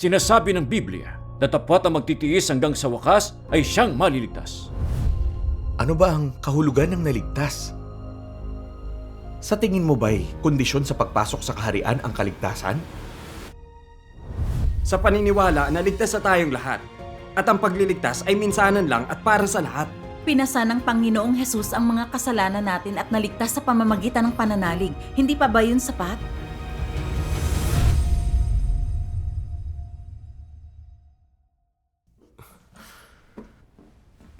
Sinasabi ng Biblia na tapat ang magtitiis hanggang sa wakas ay siyang maliligtas. Ano ba ang kahulugan ng naligtas? Sa tingin mo ba'y kondisyon sa pagpasok sa kaharian ang kaligtasan? Sa paniniwala na ligtas na tayong lahat. At ang pagliligtas ay minsanan lang at para sa lahat. Pinasa ng Panginoong Hesus ang mga kasalanan natin at naligtas sa pamamagitan ng pananalig. Hindi pa ba yun sapat?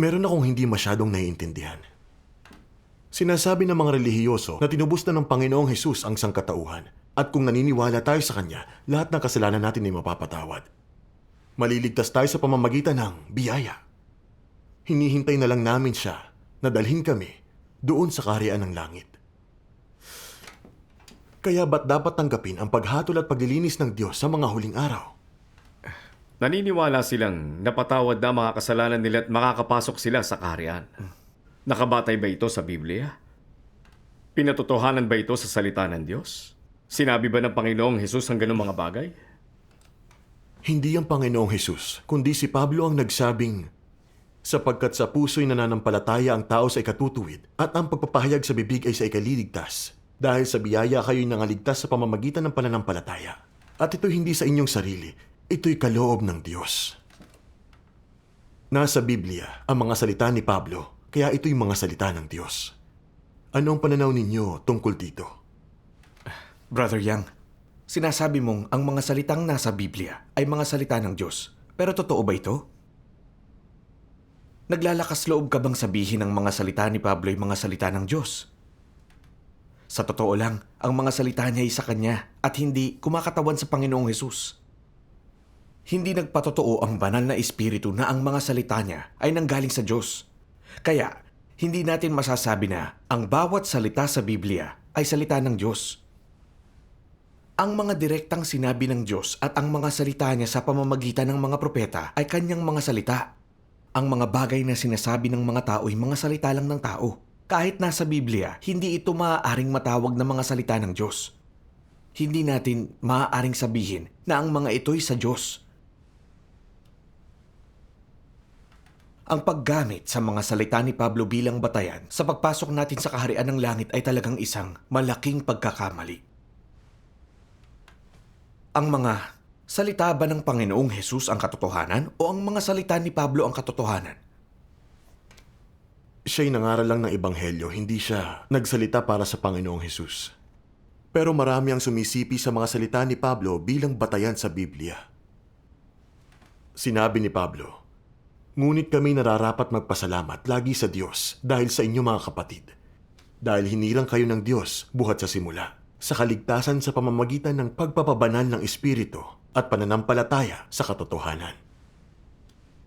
Meron akong hindi masyadong naiintindihan. Sinasabi ng mga relihiyoso na tinubos na ng Panginoong Hesus ang sangkatauhan at kung naniniwala tayo sa Kanya, lahat ng kasalanan natin ay mapapatawad. Maliligtas tayo sa pamamagitan ng biyaya. Hinihintay na lang namin siya na dalhin kami doon sa kaharian ng langit. Kaya ba't dapat tanggapin ang paghatol at paglilinis ng Diyos sa mga huling araw? Naniniwala silang napatawad na mga kasalanan nila at makakapasok sila sa kaharian. Nakabatay ba ito sa Biblia? Pinatotohanan ba ito sa salita ng Diyos? Sinabi ba ng Panginoong Hesus ang ganong mga bagay? Hindi ang Panginoong Hesus, kundi si Pablo ang nagsabing, sapagkat sa puso'y nananampalataya ang tao sa ikatutuwid at ang pagpapahayag sa bibig ay sa ikaliligtas. Dahil sa biyaya kayo'y nangaligtas sa pamamagitan ng pananampalataya. At ito'y hindi sa inyong sarili, ito'y kaloob ng Diyos. Nasa Biblia ang mga salita ni Pablo, kaya ito'y mga salita ng Diyos. Ano ang pananaw ninyo tungkol dito? Brother Yang, sinasabi mong ang mga salitang nasa Biblia ay mga salita ng Diyos. Pero totoo ba ito? Naglalakas loob ka bang sabihin ng mga salita ni Pablo ay mga salita ng Diyos? Sa totoo lang, ang mga salita niya ay sa Kanya at hindi kumakatawan sa Panginoong Hesus. Hindi nagpatotoo ang banal na espiritu na ang mga salita niya ay nanggaling sa Diyos. Kaya, hindi natin masasabi na ang bawat salita sa Biblia ay salita ng Diyos. Ang mga direktang sinabi ng Diyos at ang mga salita niya sa pamamagitan ng mga propeta ay kanyang mga salita. Ang mga bagay na sinasabi ng mga tao ay mga salita lang ng tao. Kahit nasa Biblia, hindi ito maaaring matawag na mga salita ng Diyos. Hindi natin maaaring sabihin na ang mga ito'y sa Diyos. Ang paggamit sa mga salita ni Pablo bilang batayan sa pagpasok natin sa kaharian ng langit ay talagang isang malaking pagkakamali. Ang mga salita ba ng Panginoong Hesus ang katotohanan o ang mga salita ni Pablo ang katotohanan? Siya'y nangaral lang ng Ebanghelyo, hindi siya nagsalita para sa Panginoong Hesus. Pero marami ang sumisipi sa mga salita ni Pablo bilang batayan sa Biblia. Sinabi ni Pablo, Ngunit kami nararapat magpasalamat lagi sa Diyos dahil sa inyo mga kapatid. Dahil hinirang kayo ng Diyos buhat sa simula, sa kaligtasan sa pamamagitan ng pagpapabanal ng Espiritu at pananampalataya sa katotohanan.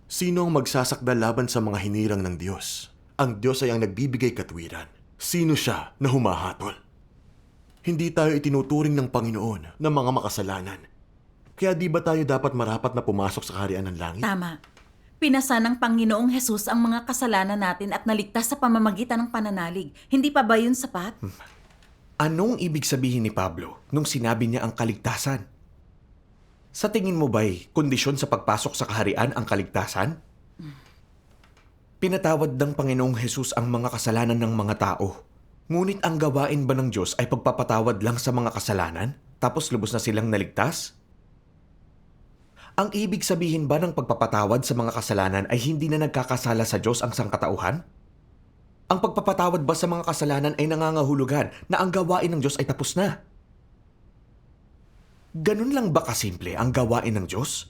Sino ang magsasakdal laban sa mga hinirang ng Diyos? Ang Diyos ay ang nagbibigay katwiran. Sino siya na humahatol? Hindi tayo itinuturing ng Panginoon na mga makasalanan. Kaya di ba tayo dapat marapat na pumasok sa kaharian ng langit? Tama. Pinasa ng Panginoong Hesus ang mga kasalanan natin at naligtas sa pamamagitan ng pananalig. Hindi pa ba yun sapat? Anong ibig sabihin ni Pablo nung sinabi niya ang kaligtasan? Sa tingin mo ba'y kondisyon sa pagpasok sa kaharian ang kaligtasan? Pinatawad ng Panginoong Hesus ang mga kasalanan ng mga tao. Ngunit ang gawain ba ng Diyos ay pagpapatawad lang sa mga kasalanan? Tapos lubos na silang naligtas? Ang ibig sabihin ba ng pagpapatawad sa mga kasalanan ay hindi na nagkakasala sa Diyos ang sangkatauhan? Ang pagpapatawad ba sa mga kasalanan ay nangangahulugan na ang gawain ng Diyos ay tapos na? Ganun lang ba kasimple ang gawain ng Diyos?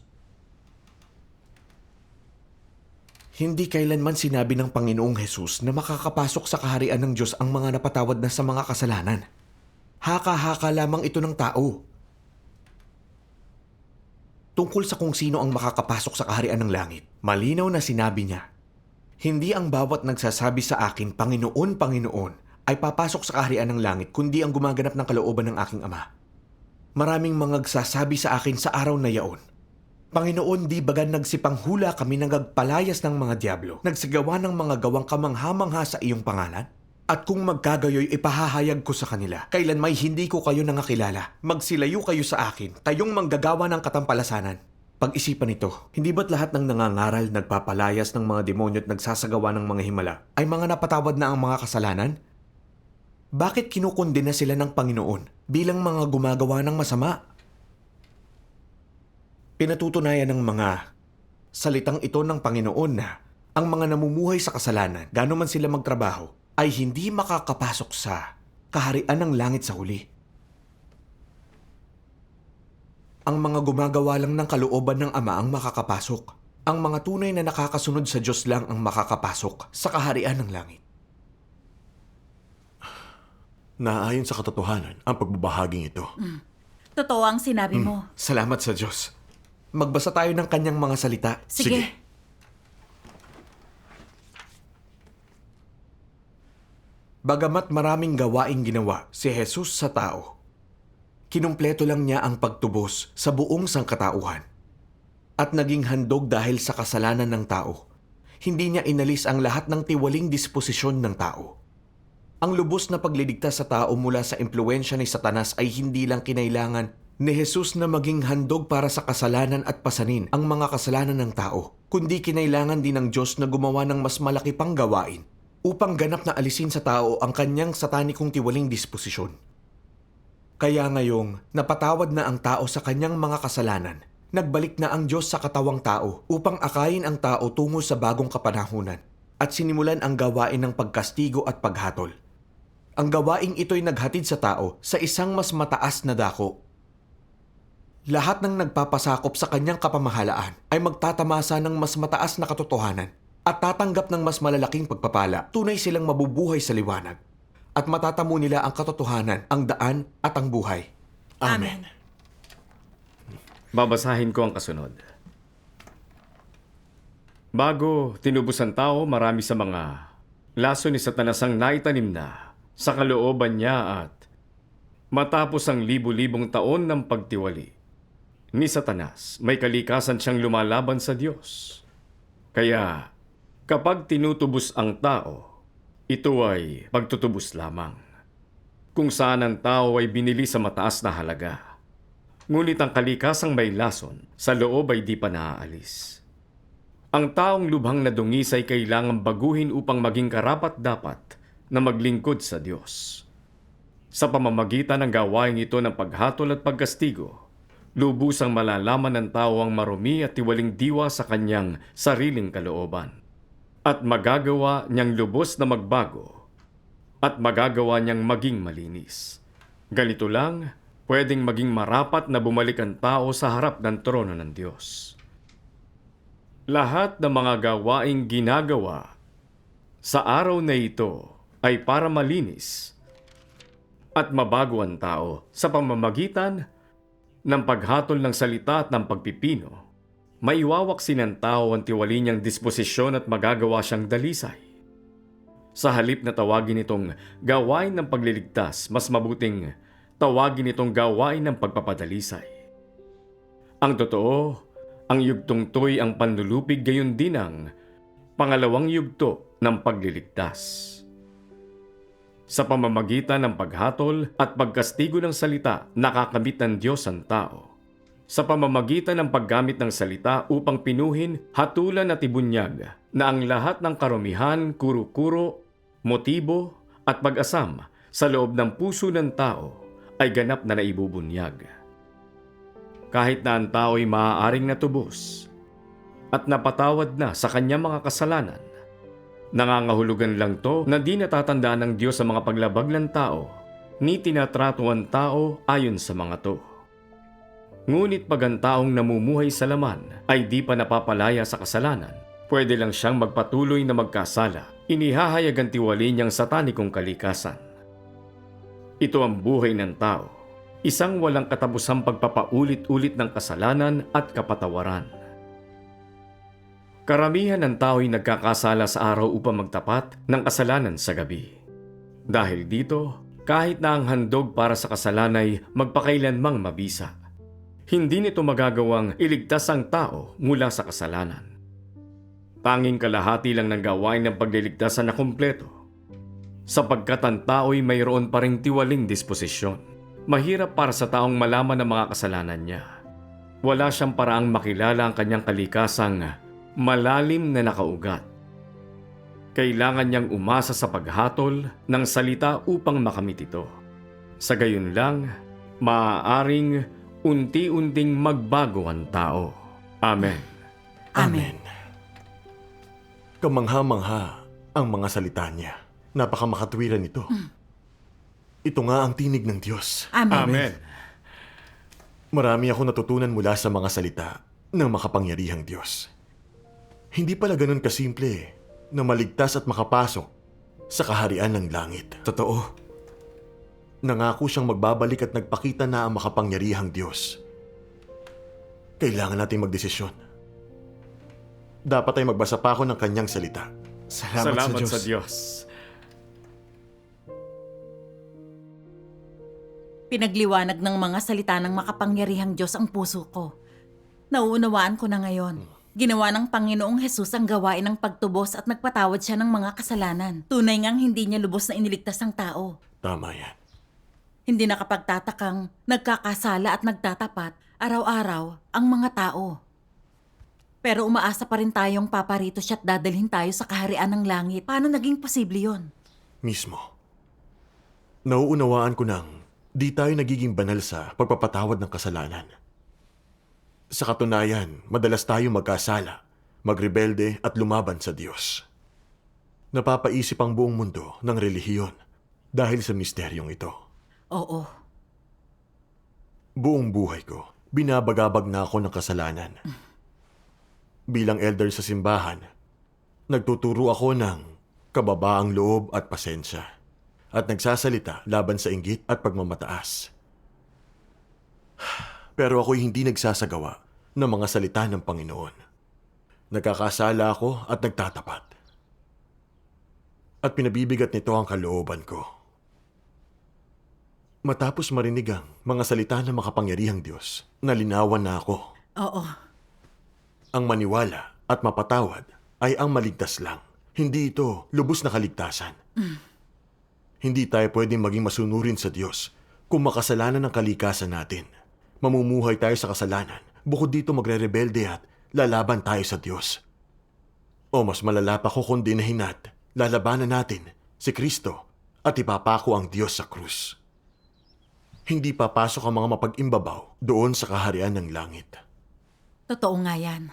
Hindi kailanman sinabi ng Panginoong Hesus na makakapasok sa kaharian ng Diyos ang mga napatawad na sa mga kasalanan. Haka-haka lamang ito ng tao. Tungkol sa kung sino ang makakapasok sa kaharian ng langit, malinaw na sinabi niya, Hindi ang bawat nagsasabi sa akin, Panginoon, Panginoon, ay papasok sa kaharian ng langit, kundi ang gumaganap ng kalooban ng aking Ama. Maraming mga nagsasabi sa akin sa araw na yaon, Panginoon, di bagan nagsipanghula kami ng gagpalayas ng mga diablo, nagsagawa ng mga gawang kamangha-mangha sa iyong pangalan? At kung magkagayoy, ipahahayag ko sa kanila, kailan may hindi ko kayo nangakilala, magsilayo kayo sa akin, kayong manggagawa ng katampalasanan. Pag-isipan ito, hindi ba't lahat ng nangangaral, nagpapalayas ng mga demonyo at nagsasagawa ng mga himala ay mga napatawad na ang mga kasalanan? Bakit kinukundina sila ng Panginoon bilang mga gumagawa ng masama? Pinatutunayan ng mga salitang ito ng Panginoon na ang mga namumuhay sa kasalanan, gano'n man sila magtrabaho, ay hindi makakapasok sa kaharian ng langit sa huli. Ang mga gumagawa lang ng kalooban ng Ama ang makakapasok. Ang mga tunay na nakakasunod sa Diyos lang ang makakapasok sa kaharian ng langit. Naayon sa katotohanan ang pagbabahaging ito. Totoo ang sinabi mo. Salamat sa Diyos. Magbasa tayo ng kanyang mga salita. Sige. Sige. Bagamat maraming gawaing ginawa si Jesus sa tao, kinumpleto lang niya ang pagtubos sa buong sangkatauhan. At naging handog dahil sa kasalanan ng tao. Hindi niya inalis ang lahat ng tiwaling disposisyon ng tao. Ang lubos na pagliligtas sa tao mula sa impluensya ni Satanas ay hindi lang kinailangan ni Jesus na maging handog para sa kasalanan at pasanin ang mga kasalanan ng tao, kundi kinailangan din ng Diyos na gumawa ng mas malaki pang gawain upang ganap na alisin sa tao ang kanyang satanikong tiwaling disposisyon. Kaya ngayong napatawad na ang tao sa kanyang mga kasalanan, nagbalik na ang Diyos sa katawang tao upang akayin ang tao tungo sa bagong kapanahunan at sinimulan ang gawain ng pagkastigo at paghatol. Ang gawaing ito'y naghatid sa tao sa isang mas mataas na dako. Lahat ng nagpapasakop sa kanyang kapamahalaan ay magtatamasa ng mas mataas na katotohanan at tatanggap ng mas malalaking pagpapala. Tunay silang mabubuhay sa liwanag at matatamo nila ang katotohanan, ang daan at ang buhay. Amen. Babasahin ko ang kasunod. Bago tinubos ang tao, marami sa mga laso ni Satanas ang naitanim na sa kalooban niya at matapos ang libu-libong taon ng pagtiwali ni Satanas, may kalikasan siyang lumalaban sa Diyos. Kaya kapag tinutubos ang tao, ito ay pagtutubos lamang. Kung saan ang tao ay binili sa mataas na halaga. Ngunit ang kalikasang may lason sa loob ay di pa naaalis. Ang taong lubhang na dungis ay kailangang baguhin upang maging karapat-dapat na maglingkod sa Diyos. Sa pamamagitan ng gawain ito ng paghatol at pagkastigo, lubusang malalaman ng tao ang marumi at tiwaling diwa sa kanyang sariling kalooban. At magagawa niyang lubos na magbago at magagawa niyang maging malinis. Ganito lang, pwedeng maging marapat na bumalik ang tao sa harap ng trono ng Diyos. Lahat ng mga gawaing ginagawa sa araw na ito ay para malinis at mabago ang tao sa pamamagitan ng paghatol ng salita at ng pagpipino. Maiwawaksin ng tao ang tiwali niyang disposisyon at magagawa siyang dalisay. Sa halip na tawagin itong gawain ng pagliligtas, mas mabuting tawagin itong gawain ng pagpapadalisay. Ang totoo, ang yugtong to'y ang panlulupig gayon din ang pangalawang yugto ng pagliligtas. Sa pamamagitan ng paghatol at pagkastigo ng salita, nakakamit ng Diyos ang tao. Sa pamamagitan ng paggamit ng salita upang pinuhin, hatulan at ibunyag na ang lahat ng karumihan, kuro-kuro, motibo at pag-asam sa loob ng puso ng tao ay ganap na naibubunyag. Kahit na ang tao ay maaaring natubos at napatawad na sa kanyang mga kasalanan, nangangahulugan lang to na di natatandaan ng Diyos sa mga paglabag ng tao, ni tinatrato ang tao ayon sa mga to. Ngunit pag ang taong namumuhay sa laman ay di pa napapalaya sa kasalanan, pwede lang siyang magpatuloy na magkasala. Inihahayag ang tiwali niyang satanikong kalikasan. Ito ang buhay ng tao, isang walang katabusang pagpapaulit-ulit ng kasalanan at kapatawaran. Karamihan ng tao ay nagkakasala sa araw upang magtapat ng kasalanan sa gabi. Dahil dito, kahit na ang handog para sa kasalan ay magpakailanmang mabisa, hindi nito magagawang iligtas ang tao mula sa kasalanan. Tanging kalahati lang ng gawain ng pagliligtas na kumpleto. Sapagkat ang tao'y mayroon pa ring tiwaling disposisyon. Mahirap para sa taong malaman ang mga kasalanan niya. wala siyang paraang makilala ang kanyang kalikasang malalim na nakaugat. Kailangan niyang umasa sa paghatol ng salita upang makamit ito. Sa gayon lang, maaaring unti-unting magbago ang tao. Amen. Amen. Kamangha-mangha ang mga salita niya. Napakamakatwiran ito. Ito nga ang tinig ng Diyos. Amen. Amen. Marami ako natutunan mula sa mga salita ng makapangyarihang Diyos. Hindi pala ganun kasimple na maligtas at makapasok sa kaharian ng langit. Totoo. Nangako siyang magbabalik at nagpakita na ang makapangyarihang Diyos. Kailangan nating magdesisyon. Dapat ay magbasa pa ako ng kanyang salita. Salamat, Salamat sa Diyos. sa Diyos. Pinagliwanag ng mga salita ng makapangyarihang Diyos ang puso ko. Nauunawaan ko na ngayon. Ginawa ng Panginoong Hesus ang gawain ng pagtubos at nagpatawad siya ng mga kasalanan. Tunay ngang hindi niya lubos na iniligtas ang tao. Tama yan. Hindi nakapagtatakang nagkakasala at nagtatapat araw-araw ang mga tao. Pero umaasa pa rin tayong paparito siya at dadalhin tayo sa kaharian ng langit. Paano naging posible yon? Mismo. Nauunawaan ko nang di tayo nagiging banal sa pagpapatawad ng kasalanan. Sa katunayan, madalas tayo magkasala, magrebelde at lumaban sa Diyos. Napapaisip ang buong mundo ng relihiyon dahil sa misteryong ito. Oo. Buong buhay ko, binabagabag na ako ng kasalanan. Bilang elder sa simbahan, nagtuturo ako ng kababaang loob at pasensya at nagsasalita laban sa inggit at pagmamataas. Pero ako'y hindi nagsasagawa ng mga salita ng Panginoon. Nagkakasala ako at nagtatapat. At pinabibigat nito ang kalooban ko. Matapos marinig ang mga salita ng makapangyarihang Diyos, nalinawan na ako. Oo. Ang maniwala at mapatawad ay ang maligtas lang. Hindi ito lubos na kaligtasan. Hindi tayo pwedeng maging masunurin sa Diyos kung makasalanan ang kalikasan natin. Mamumuhay tayo sa kasalanan. Bukod dito magre-rebelde at lalaban tayo sa Diyos. O mas malala pa ko kung dinahin at lalabanan natin si Kristo at ipapako ang Diyos sa krus. Hindi papasok ang mga mapag-imbabaw doon sa kaharian ng langit. Totoo nga yan.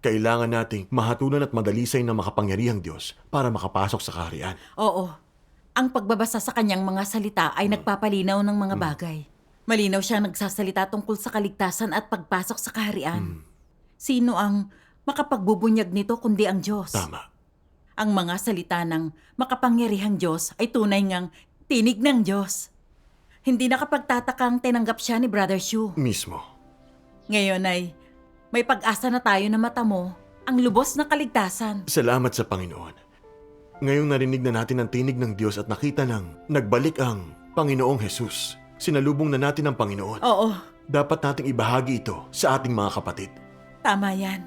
Kailangan nating mahatulan at madalisay ng makapangyarihang Diyos para makapasok sa kaharian. Oo. Ang pagbabasa sa kanyang mga salita ay nagpapalinaw ng mga bagay. Malinaw siya nagsasalita tungkol sa kaligtasan at pagpasok sa kaharian. Sino ang makapagbubunyag nito kundi ang Diyos? Tama. Ang mga salita ng makapangyarihang Diyos ay tunay ngang tinig ng Diyos. Hindi nakapagtatakang tinanggap siya ni Brother Shu. Mismo. Ngayon ay may pag-asa na tayo na matamo ang lubos na kaligtasan. Salamat sa Panginoon. Ngayong narinig na natin ang tinig ng Diyos at nakita nang nagbalik ang Panginoong Jesus. Sinalubong na natin ang Panginoon. Oo, Dapat nating ibahagi ito sa ating mga kapatid. tama yan.